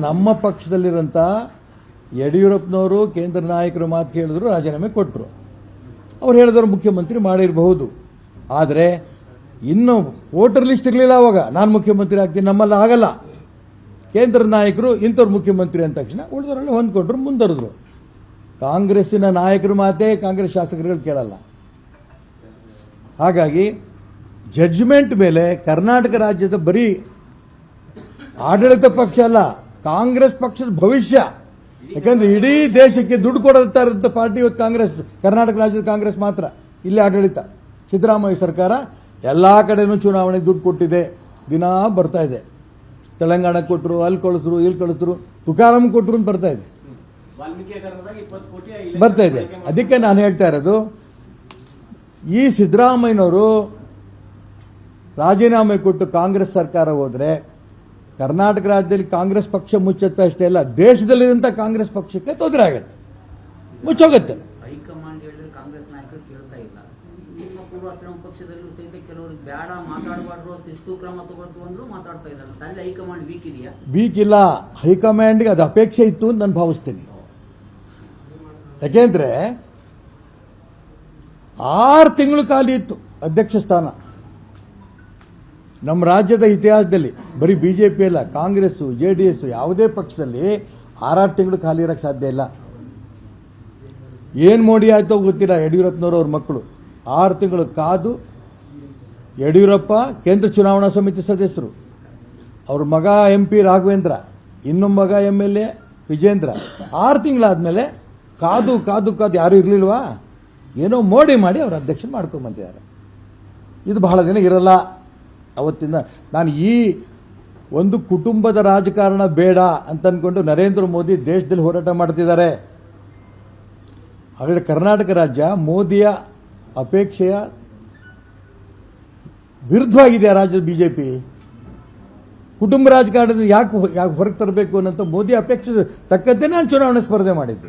ನಮ್ಮ ಪಕ್ಷದಲ್ಲಿರೋಂಥ ಯಡಿಯೂರಪ್ಪನವರು ಕೇಂದ್ರ ನಾಯಕರು ಮಾತು ಕೇಳಿದ್ರು, ರಾಜೀನಾಮೆ ಕೊಟ್ಟರು ಅವ್ರು ಹೇಳಿದ್ರು ಮುಖ್ಯಮಂತ್ರಿ ಮಾಡಿರಬಹುದು. ಆದರೆ ಇನ್ನು ವೋಟರ್ ಲಿಸ್ಟ್ ಇರಲಿಲ್ಲ ಅವಾಗ. ನಾನು ಮುಖ್ಯಮಂತ್ರಿ ಆಗ್ತೀನಿ, ನಮ್ಮಲ್ಲಿ ಆಗಲ್ಲ. ಕೇಂದ್ರ ನಾಯಕರು ಇಂಥವ್ರು ಮುಖ್ಯಮಂತ್ರಿ ಅಂದ ತಕ್ಷಣ ಉಳಿದವರೆಲ್ಲ ಹೊಂದ್ಕೊಂಡ್ರು ಮುಂದುವರೆದ್ರು ಕಾಂಗ್ರೆಸ್ಸಿನ ನಾಯಕರು ಮಾತೇ ಕಾಂಗ್ರೆಸ್ ಶಾಸಕರುಗಳು ಕೇಳಲ್ಲ. ಹಾಗಾಗಿ ಜಡ್ಜ್ಮೆಂಟ್ ಮೇಲೆ ಕರ್ನಾಟಕ ರಾಜ್ಯದ ಬರೀ ಆಡಳಿತ ಪಕ್ಷ ಅಲ್ಲ ಕಾಂಗ್ರೆಸ್ ಪಕ್ಷದ ಭವಿಷ್ಯ. ಯಾಕಂದ್ರೆ ಇಡೀ ದೇಶಕ್ಕೆ ದುಡ್ಡು ಕೊಡುತ್ತಾ ಪಾರ್ಟಿ ಇವತ್ತು ಕಾಂಗ್ರೆಸ್, ಕರ್ನಾಟಕ ರಾಜ್ಯದ ಕಾಂಗ್ರೆಸ್ ಮಾತ್ರ. ಇಲ್ಲಿ ಆಡಳಿತ. ಸಿದ್ದರಾಮಯ್ಯ ಸರ್ಕಾರ ಎಲ್ಲ ಕಡೆನೂ ಚುನಾವಣೆಗೆ ದುಡ್ಡು ಕೊಟ್ಟಿದೆ. ದಿನಾ ಬರ್ತಾ ಇದೆ. ತೆಲಂಗಾಣ ಕೊಟ್ಟರು ಅಲ್ಲಿ ಕಳಿಸ್ರು, ಇಲ್ಲಿ ಕಳಿಸ್ರು, ತುಕಾರಾಮ್ ಕೊಟ್ಟರು ಅಂತ ಬರ್ತಾ ಇದೆ. ಬರ್ತಾ ಇದೆ. ಅದಕ್ಕೆ ನಾನು ಹೇಳ್ತಾ ಇರೋದು, ಈ ಸಿದ್ದರಾಮಯ್ಯನವರು ರಾಜೀನಾಮೆ ಕೊಟ್ಟು ಕಾಂಗ್ರೆಸ್ ಸರ್ಕಾರ ಹೋದರೆ ಕರ್ನಾಟಕ ರಾಜ್ಯದಲ್ಲಿ ಕಾಂಗ್ರೆಸ್ ಪಕ್ಷ ಮುಚ್ಚುತ್ತೆ ಅಷ್ಟೇ ಅಲ್ಲ ದೇಶದಲ್ಲಿರುವಂಥ ಕಾಂಗ್ರೆಸ್ ಪಕ್ಷಕ್ಕೆ ತೊಂದರೆ ಆಗುತ್ತೆ. ಮುಚ್ಚೋಗುತ್ತೆ. ಹೈಕಮಾಂಡ್ ಹೇಳಿದ್ರೆ ಕಾಂಗ್ರೆಸ್ ನಾಯಕರು ಕೇಳ್ತಾ ಇಲ್ಲ. ನಿಮ್ಮ ಪೂರ್ವಾಶ್ರಮ ಪಕ್ಷದಲ್ಲೂ ಸಹಿತ ಕೆಲವರಿಗೆ ಬೇಡ ಮಾತಾಡಬಾರ್ದು ಶಿಸ್ತು ಕ್ರಮ ತಗೊಳ್ತು ಅಂದ್ರು ಮಾತಾಡ್ತಾ ಇದ್ದಾರೆ. ಅಲ್ಲಿ ಹೈಕಮಾಂಡ್ ವೀಕ್ ಇದೆಯಾ? ವೀಕ್ ಇಲ್ಲ. ಹೈಕಮಾಂಡ್ಗೆ ಅದು ಅಪೇಕ್ಷೆ ಇತ್ತು ಅಂತ ನಾನು ಭಾವಿಸ್ತೀನಿ. ಯಾಕೆಂದರೆ ಆರು ತಿಂಗಳು ಖಾಲಿ ಇತ್ತು ಅಧ್ಯಕ್ಷ ಸ್ಥಾನ. ನಮ್ಮ ರಾಜ್ಯದ ಇತಿಹಾಸದಲ್ಲಿ ಬರೀ ಬಿ ಜೆ ಪಿ ಅಲ್ಲ, ಕಾಂಗ್ರೆಸ್ಸು, ಜೆ ಡಿ ಎಸ್ಸು ಯಾವುದೇ ಪಕ್ಷದಲ್ಲಿ ಆರಾರು ತಿಂಗಳು ಖಾಲಿ ಇರೋಕ್ಕೆ ಸಾಧ್ಯ ಇಲ್ಲ. ಏನು ಮೋಡಿ ಆಯ್ತೋ ಗೊತ್ತಿಲ್ಲ, ಯಡಿಯೂರಪ್ಪನವರು ಅವ್ರ ಮಕ್ಕಳು. ಆರು ತಿಂಗಳು ಕಾದು ಯಡಿಯೂರಪ್ಪ ಕೇಂದ್ರ ಚುನಾವಣಾ ಸಮಿತಿ ಸದಸ್ಯರು. ಅವ್ರ ಮಗ ಎಂ ಪಿ ರಾಘವೇಂದ್ರ ಇನ್ನೊಂದು ಮಗ ಎಂ ಎಲ್ ಎ ವಿಜೇಂದ್ರ. ಆರು ತಿಂಗಳಾದಮೇಲೆ ಕಾದು ಕಾದು ಕಾದು ಯಾರೂ ಇರಲಿಲ್ವಾ? ಏನೋ ಮೋಡಿ ಮಾಡಿ ಅವ್ರ ಅಧ್ಯಕ್ಷ ಮಾಡ್ಕೊಂಡ್ಬಂದಿದ್ದಾರೆ ಇದು ಬಹಳ ದಿನ ಇರಲ್ಲ. ಅವತ್ತಿಂದ ನಾನು ಈ ಒಂದು ಕುಟುಂಬದ ರಾಜಕಾರಣ ಬೇಡ ಅಂತ ಅಂದ್ಕೊಂಡು ನರೇಂದ್ರ ಮೋದಿ ದೇಶದಲ್ಲಿ ಹೋರಾಟ ಮಾಡ್ತಿದ್ದಾರೆ. ಹಾಗಾದರೆ ಕರ್ನಾಟಕ ರಾಜ್ಯ ಮೋದಿಯ ಅಪೇಕ್ಷೆಯ ವಿರುದ್ಧವಾಗಿದೆ ಆ ರಾಜ್ಯದ ಬಿ ಜೆ ಪಿ ಕುಟುಂಬ ರಾಜಕಾರಣದಿಂದ ಯಾಕೆ ಯಾಕೆ ಹೊರಗೆ ತರಬೇಕು ಅನ್ನೋಂಥ ಮೋದಿ ಅಪೇಕ್ಷೆ ತಕ್ಕಂತೆ ನಾನು ಚುನಾವಣೆ ಸ್ಪರ್ಧೆ ಮಾಡಿದ್ದೆ.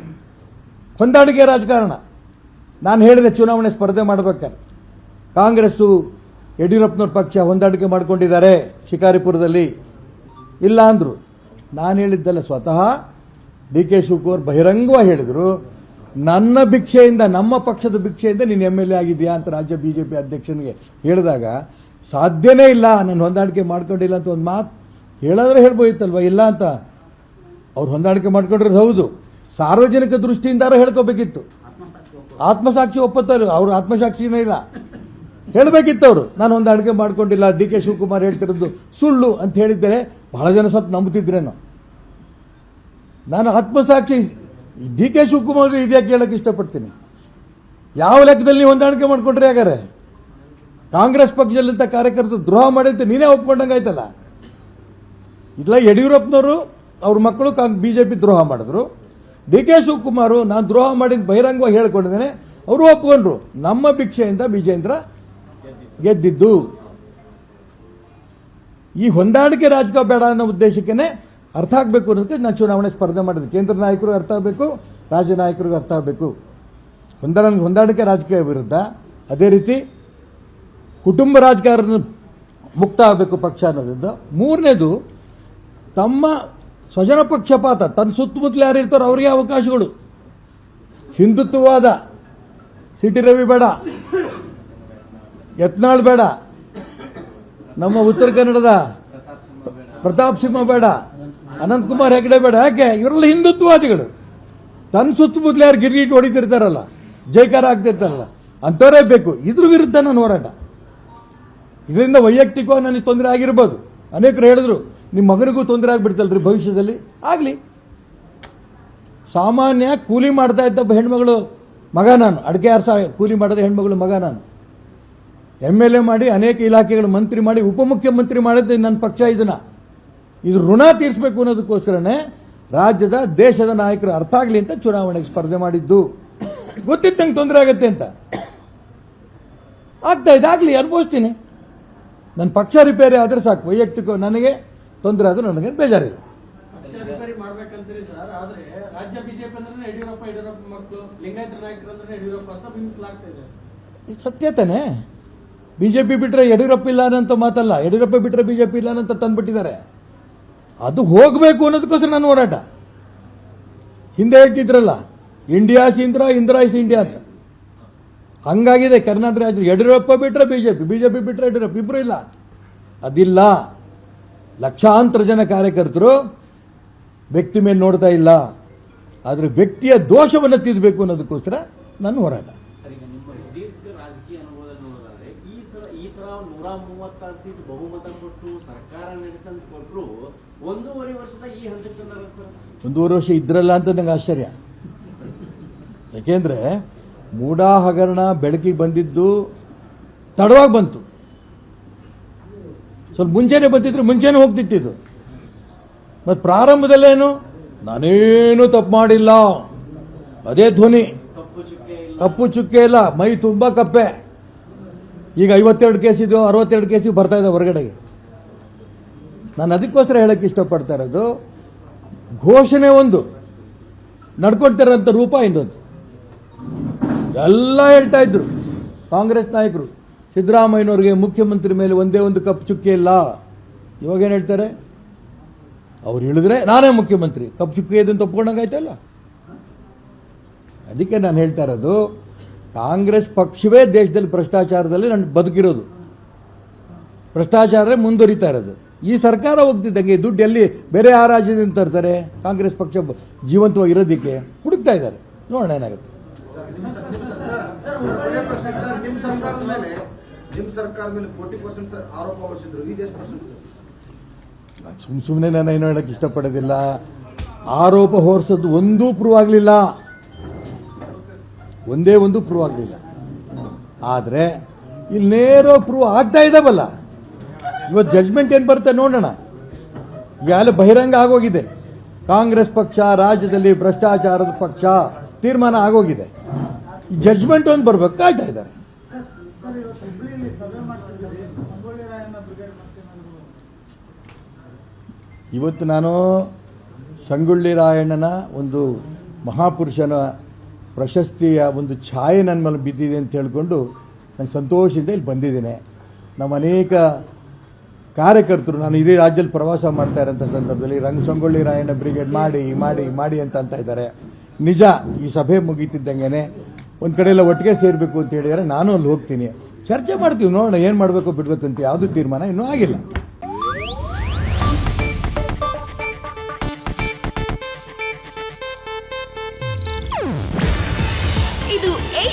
ಹೊಂದಾಣಿಕೆ ರಾಜಕಾರಣ. ನಾನು ಹೇಳಿದೆ ಚುನಾವಣೆ ಸ್ಪರ್ಧೆ ಮಾಡ್ಬೇಕಾದ್ರೆ. ಕಾಂಗ್ರೆಸ್ಸು ಯಡಿಯೂರಪ್ಪನವ್ರ ಪಕ್ಷ ಹೊಂದಾಣಿಕೆ ಮಾಡಿಕೊಂಡಿದ್ದಾರೆ ಶಿಕಾರಿಪುರದಲ್ಲಿ. ಇಲ್ಲ ಅಂದರು. ನಾನು ಹೇಳಿದ್ದಲ್ಲ ಸ್ವತಃ ಡಿ ಕೆ ಶಿವಕುಮಾರ್ ಬಹಿರಂಗವಾಗಿ ಹೇಳಿದರು, ನನ್ನ ಭಿಕ್ಷೆಯಿಂದ, ನಮ್ಮ ಪಕ್ಷದ ಭಿಕ್ಷೆಯಿಂದ ನೀನು ಎಂ ಎಲ್ ಎ ಆಗಿದೆಯಾ ಅಂತ ರಾಜ್ಯ ಬಿ ಜೆ ಪಿ ಅಧ್ಯಕ್ಷನಿಗೆ ಹೇಳಿದಾಗ, ಸಾಧ್ಯನೇ ಇಲ್ಲ, ನಾನು ಹೊಂದಾಣಿಕೆ ಮಾಡ್ಕೊಂಡಿಲ್ಲ ಅಂತ ಒಂದು ಮಾತು ಹೇಳಿದ್ರೆ ಹೇಳ್ಬೋಯಿತ್ತಲ್ವ ಇಲ್ಲ ಅಂತ. ಅವ್ರು ಹೊಂದಾಣಿಕೆ ಮಾಡ್ಕೊಂಡಿರೋದು ಹೌದು. ಸಾರ್ವಜನಿಕ ದೃಷ್ಟಿಯಿಂದಾರ ಹೇಳ್ಕೋಬೇಕಿತ್ತು. ಆತ್ಮಸಾಕ್ಷಿ ಒಪ್ಪತ್ತಲ್ಲ ಅವ್ರ ಆತ್ಮಸಾಕ್ಷಿನೇ ಇಲ್ಲ. ಹೇಳಬೇಕಿತ್ತು ಅವರು ನಾನು ಹೊಂದಾಣಿಕೆ ಮಾಡ್ಕೊಂಡಿಲ್ಲ, ಡಿ ಕೆ ಶಿವಕುಮಾರ್ ಹೇಳ್ತಿರೋದು ಸುಳ್ಳು ಅಂತ ಹೇಳಿದ್ದರೆ ಬಹಳ ಜನ ಸತ್ತು ನಂಬುತ್ತಿದ್ರೇನು ನಾನು. ಆತ್ಮಸಾಕ್ಷಿ ಡಿ ಕೆ ಶಿವಕುಮಾರ್ ಇದ್ಯಾಕೆ ಕೇಳೋಕ್ಕೆ ಇಷ್ಟಪಡ್ತೀನಿ? ಯಾವ ಲೆಕ್ಕದಲ್ಲಿ ನೀವು ಹೊಂದಾಣಿಕೆ ಮಾಡಿಕೊಂಡ್ರೆ ಹಾಗಾರೆ ಕಾಂಗ್ರೆಸ್ ಪಕ್ಷದಲ್ಲಿದ್ದ ಕಾರ್ಯಕರ್ತರು ದ್ರೋಹ ಮಾಡಿದ್ದು ನೀನೇ ಒಪ್ಕೊಂಡಂಗೆ ಆಯ್ತಲ್ಲ? ಇಲ್ಲ, ಯಡಿಯೂರಪ್ಪನವರು ಅವ್ರ ಮಕ್ಕಳು ಕಾಂಗ್ ಬಿ ಜೆ ಪಿ ದ್ರೋಹ ಮಾಡಿದ್ರು. ಡಿ ಕೆ ಶಿವಕುಮಾರು, ನಾನು ದ್ರೋಹ ಮಾಡಿದ್ದು ಬಹಿರಂಗವಾಗಿ ಹೇಳ್ಕೊಂಡಿದ್ದೇನೆ. ಅವರು ಒಪ್ಕೊಂಡ್ರು. ನಮ್ಮ ಭಿಕ್ಷೆಯಿಂದ ವಿಜೇಂದ್ರ ಗೆದ್ದಿದ್ದು. ಈ ಹೊಂದಾಣಿಕೆ ರಾಜಕೀಯ ಬೇಡ ಅನ್ನೋ ಉದ್ದೇಶಕ್ಕೇ ಅರ್ಥ ಆಗಬೇಕು ಅನ್ನೋದಕ್ಕೆ ನಾನು ಚುನಾವಣೆ ಸ್ಪರ್ಧೆ ಮಾಡಿದೆ ಕೇಂದ್ರ ನಾಯಕರು ಅರ್ಥ ಆಗಬೇಕು, ರಾಜ್ಯ ನಾಯಕರಿಗೂ ಅರ್ಥ ಆಗಬೇಕು. ಹೊಂದಾಣಿಕೆ ಹೊಂದಾಣಿಕೆ ರಾಜಕೀಯ ವಿರುದ್ಧ ಅದೇ ರೀತಿ ಕುಟುಂಬ ರಾಜಕಾರಣ ಮುಕ್ತ ಆಗಬೇಕು ಪಕ್ಷ ಅನ್ನೋದ್ರಿಂದ ಮೂರನೇದು, ತಮ್ಮ ಸ್ವಜನ ಪಕ್ಷಪಾತ, ತನ್ನ ಸುತ್ತಮುತ್ತಲು ಯಾರು ಇರ್ತಾರೋ ಅವರಿಗೆ ಅವಕಾಶಗಳು. ಹಿಂದುತ್ವವಾದ ಸಿ ಟಿ ರವಿ ಬೇಡ ಯತ್ನಾಳ್ ಬೇಡ. ನಮ್ಮ ಉತ್ತರ ಕನ್ನಡದ ಪ್ರತಾಪ್ ಸಿಂಹ ಬೇಡ. ಅನಂತಕುಮಾರ್ ಹೆಗಡೆ ಬೇಡ. ಯಾಕೆ? ಇವರೆಲ್ಲ ಹಿಂದುತ್ವವಾದಿಗಳು. ತನ್ನ ಸುತ್ತಮುತ್ತಲು ಯಾರು ಗಿರ್ಗಿಟ್ ಹೊಡಿತಿರ್ತಾರಲ್ಲ? ಜೈಕಾರ ಆಗ್ತಿರ್ತಾರಲ್ಲ? ಅಂಥವರೇ ಬೇಕು. ಇದ್ರ ವಿರುದ್ಧ ನಾನು ಹೋರಾಟ. ಇದರಿಂದ ವೈಯಕ್ತಿಕವಾಗಿ ನನಗೆ ತೊಂದರೆ ಆಗಿರ್ಬೋದು. ಅನೇಕರು ಹೇಳಿದ್ರು ನಿಮ್ಮ ಮಗನಿಗೂ ತೊಂದರೆ ಆಗಿಬಿಡ್ತಲ್ರಿ ಭವಿಷ್ಯದಲ್ಲಿ. ಆಗಲಿ. ಸಾಮಾನ್ಯ ಕೂಲಿ ಮಾಡ್ತಾ ಇದ್ದ ಹೆಣ್ಮಗಳು ಮಗ ನಾನು. ಅಡಿಕೆ ಅರ್ಸ ಕೂಲಿ ಮಾಡಿದ ಹೆಣ್ಮಗಳು ಮಗ ನಾನು. ಎಂ ಎಲ್ ಎ ಮಾಡಿ ಅನೇಕ ಇಲಾಖೆಗಳು ಮಂತ್ರಿ ಮಾಡಿ ಉಪಮುಖ್ಯಮಂತ್ರಿ ಮಾಡಿದ್ದೆ ನನ್ನ ಪಕ್ಷ ಇದನ್ನ ಇದು ಋಣ ತೀರಿಸಬೇಕು ಅನ್ನೋದಕ್ಕೋಸ್ಕರನೇ ರಾಜ್ಯದ ದೇಶದ ನಾಯಕರು ಅರ್ಥ ಆಗಲಿ ಅಂತ ಚುನಾವಣೆಗೆ ಸ್ಪರ್ಧೆ ಮಾಡಿದ್ದು. ಗೊತ್ತಿತ್ತು ನಂಗೆ ತೊಂದರೆ ಆಗುತ್ತೆ ಅಂತ. ಆಗ್ತಾ ಇದಾಗಲಿ ಅನುಭವಿಸ್ತೀನಿ. ನನ್ನ ಪಕ್ಷ ರಿಪೇರಿ ಆದರೆ ಸಾಕು. ವೈಯಕ್ತಿಕ ನನಗೆ ತೊಂದರೆ ಆದರೂ ನನಗೆ ಬೇಜಾರಿಲ್ಲ. ಸತ್ಯ ತಾನೇ ಬಿ ಜೆ ಪಿ ಬಿಟ್ಟರೆ ಯಡಿಯೂರಪ್ಪ ಇಲ್ಲ ಅನ್ನೋಂಥ ಮಾತಲ್ಲ, ಯಡಿಯೂರಪ್ಪ ಬಿಟ್ಟರೆ ಬಿ ಜೆ ಪಿ ಇಲ್ಲ ಅಂತ ತಂದುಬಿಟ್ಟಿದ್ದಾರೆ. ಅದು ಹೋಗಬೇಕು ಅನ್ನೋದಕ್ಕೋಸ್ಕರ ನಾನು ಹೋರಾಟ. ಹಿಂದೆ ಹೇಳ್ತಿದ್ರಲ್ಲ ಇಂಡಿಯಾಸ್ ಇಂದ್ರ ಇಂದ್ರ ಇಸ್ ಇಂಡಿಯಾ ಅಂತ. ಹಂಗಾಗಿದೆ ಕರ್ನಾಟಕ ರಾಜ್ಯ. ಯಡಿಯೂರಪ್ಪ ಬಿಟ್ಟರೆ B J P B J P ಬಿಟ್ಟರೆ ಯಡಿಯೂರಪ್ಪ ಇಬ್ಬರು ಇಲ್ಲ. ಅದಿಲ್ಲ. ಲಕ್ಷಾಂತರ ಜನ ಕಾರ್ಯಕರ್ತರು ವ್ಯಕ್ತಿ ಮೇಲೆ ನೋಡ್ತಾ ಇಲ್ಲ. ಆದರೆ ವ್ಯಕ್ತಿಯ ದೋಷವನ್ನು ತಿದ್ದಬೇಕು ಅನ್ನೋದಕ್ಕೋಸ್ಕರ ನನ್ನ ಹೋರಾಟ ಸರ್ ಈಗ ನಿಮ್ಮ ಸುದೀರ್ಘ ರಾಜಕೀಯ ಅನುಭವದಲ್ಲಿ ನೋಡೋದಾದ್ರೆ ಈ ತರ ನೂರ ಮೂವತ್ತಾರು ಸೀಟ್ ಬಹುಮತ ಕೊಟ್ಟು ಸರ್ಕಾರ ನಡೆಸಂತ ಕೊಟ್ಟರು ಒಂದೂವರೆ ವರ್ಷದ ಈ ಹಂತಕ್ಕೆ ತಂದಾರ ಸರ್? ಒಂದೂವರೆ ವರ್ಷ ಇದ್ರಲ್ಲ ಅಂತ ನಂಗೆ ಆಶ್ಚರ್ಯ. ಯಾಕೆಂದ್ರೆ ಮೂಡಾ ಹಗರಣ ಬೆಳಕಿಗೆ ಬಂದಿದ್ದು ತಡವಾಗಿ ಬಂತು. ಸ್ವಲ್ಪ ಮುಂಚೆನೇ ಬಂದಿದ್ರು ಮುಂಚೆನೇ ಹೋಗ್ತಿತ್ತಿದ್ದು ಮತ್ತು ಪ್ರಾರಂಭದಲ್ಲೇನು? ನಾನೇನು ತಪ್ಪು ಮಾಡಿಲ್ಲ. ಅದೇ ಧ್ವನಿ. ಕಪ್ಪು ಚುಕ್ಕೆ ಇಲ್ಲ. ಕಪ್ಪು ಚುಕ್ಕೆ ಇಲ್ಲ. ಮೈ ತುಂಬ ಕಪ್ಪೆ. ಈಗ ಐವತ್ತೆರಡು ಕೇಸ್ ಇದು, ಅರವತ್ತೆರಡು ಕೇಸ್ ಇವು ಬರ್ತಾ ಇದೆ ಹೊರಗಡೆಗೆ. ನಾನು ಅದಕ್ಕೋಸ್ಕರ ಹೇಳಕ್ಕೆ ಇಷ್ಟಪಡ್ತಾ ಇರೋದು, ಘೋಷಣೆ ಒಂದು. ನಡ್ಕೊಡ್ತಿರೋಂಥ ರೂಪ ಇನ್ನೊಂದು. ಎಲ್ಲ ಹೇಳ್ತಾ ಇದ್ರು ಕಾಂಗ್ರೆಸ್ ನಾಯಕರು. ಸಿದ್ದರಾಮಯ್ಯನವ್ರಿಗೆ ಮುಖ್ಯಮಂತ್ರಿ ಮೇಲೆ ಒಂದೇ ಒಂದು ಕಪ್ ಚುಕ್ಕಿ ಇಲ್ಲ. ಇವಾಗೇನು ಹೇಳ್ತಾರೆ? ಅವ್ರು ಹೇಳಿದ್ರೆ ನಾನೇ ಮುಖ್ಯಮಂತ್ರಿ. ಕಪ್ ಚುಕ್ಕಿ ಇದನ್ನು ತಪ್ಕೊಂಡಂಗಾಯ್ತಲ್ಲ ಅದಕ್ಕೆ ನಾನು ಹೇಳ್ತಾ ಇರೋದು ಕಾಂಗ್ರೆಸ್ ಪಕ್ಷವೇ ದೇಶದಲ್ಲಿ ಭ್ರಷ್ಟಾಚಾರದಲ್ಲಿ ನಾನು ಬದುಕಿರೋದು. ಭ್ರಷ್ಟಾಚಾರ ಮುಂದುವರಿತಾ ಇರೋದು. ಈ ಸರ್ಕಾರ ಹೋಗ್ತಿದ್ದಂಗೆ ದುಡ್ಡು ಎಲ್ಲಿ ಬೇರೆ ಆ ರಾಜ್ಯದಿಂದ ತರ್ತಾರೆ? ಕಾಂಗ್ರೆಸ್ ಪಕ್ಷ ಜೀವಂತವಾಗಿರೋದಕ್ಕೆ ಹುಡುಕ್ತಾ ಇದ್ದಾರೆ. ನೋಡೋಣ ಏನಾಗುತ್ತೆ. ಸುಮ್ಮ ಸುಮ್ಮನೆ ನಾನು ಏನು ಹೇಳಕ್ಕೆ ಇಷ್ಟಪಡೋದಿಲ್ಲ. ಆರೋಪ ಹೊರಿಸೋದು ಒಂದೂ ಪ್ರೂವ್ ಆಗಲಿಲ್ಲ. ಒಂದೇ ಒಂದು ಪ್ರೂವ್ ಆಗಲಿಲ್ಲ. ಆದರೆ, ಇಲ್ಲಿ ನೇರ ಪ್ರೂವ್ ಆಗ್ತಾ ಇದ್ದಾವಲ್ಲ ಇವತ್ತು ಜಡ್ಜ್ಮೆಂಟ್ ಏನು ಬರುತ್ತೆ ನೋಡೋಣ. ಈಗಾಗಲೇ ಬಹಿರಂಗ ಆಗೋಗಿದೆ. ಕಾಂಗ್ರೆಸ್ ಪಕ್ಷ, ರಾಜ್ಯದಲ್ಲಿ ಭ್ರಷ್ಟಾಚಾರದ ಪಕ್ಷ, ತೀರ್ಮಾನ ಆಗೋಗಿದೆ. ಈ ಜಡ್ಜ್ಮೆಂಟ್ ಒಂದು ಬರಬೇಕು, ಕಾಯ್ತಾ ಇದ್ದಾರೆ. ಇವತ್ತು ನಾನು ಸಂಗೊಳ್ಳಿ ರಾಯಣ್ಣನ ಒಂದು ಮಹಾಪುರುಷನ ಪ್ರಶಸ್ತಿಯ ಒಂದು ಛಾಯೆ ನನ್ನ ಮೇಲೆ ಬಿದ್ದಿದೆ ಅಂತ ಹೇಳಿಕೊಂಡು ನಂಗೆ ಸಂತೋಷದಿಂದ ಇಲ್ಲಿ ಬಂದಿದ್ದೇನೆ. ನಮ್ಮ ಅನೇಕ ಕಾರ್ಯಕರ್ತರು, ನಾನು ಇಡೀ ರಾಜ್ಯದಲ್ಲಿ ಪ್ರವಾಸ ಮಾಡ್ತಾ ಇರೋಂಥ ಸಂದರ್ಭದಲ್ಲಿ ರಂಗ ಸಂಗೊಳ್ಳಿ ರಾಯಣ್ಣ ಬ್ರಿಗೇಡ್ ಮಾಡಿ ಮಾಡಿ ಮಾಡಿ ಅಂತ ಅಂತ ಇದ್ದಾರೆ. ನಿಜ, ಈ ಸಭೆ ಮುಗೀತಿದ್ದಂಗೆ ಒಂದು ಕಡೆ ಎಲ್ಲ ಒಟ್ಟಿಗೆ ಸೇರಬೇಕು ಅಂತ ಹೇಳಿದರೆ, ನಾನು ಅಲ್ಲಿ ಹೋಗ್ತೀನಿ. ಚರ್ಚೆ ಮಾಡ್ತೀವಿ, ನೋಡೋಣ ಏನು ಮಾಡಬೇಕು ಬಿಡಬೇಕು ಅಂತ ಯಾವುದೂ ತೀರ್ಮಾನ ಇನ್ನೂ ಆಗಿಲ್ಲ.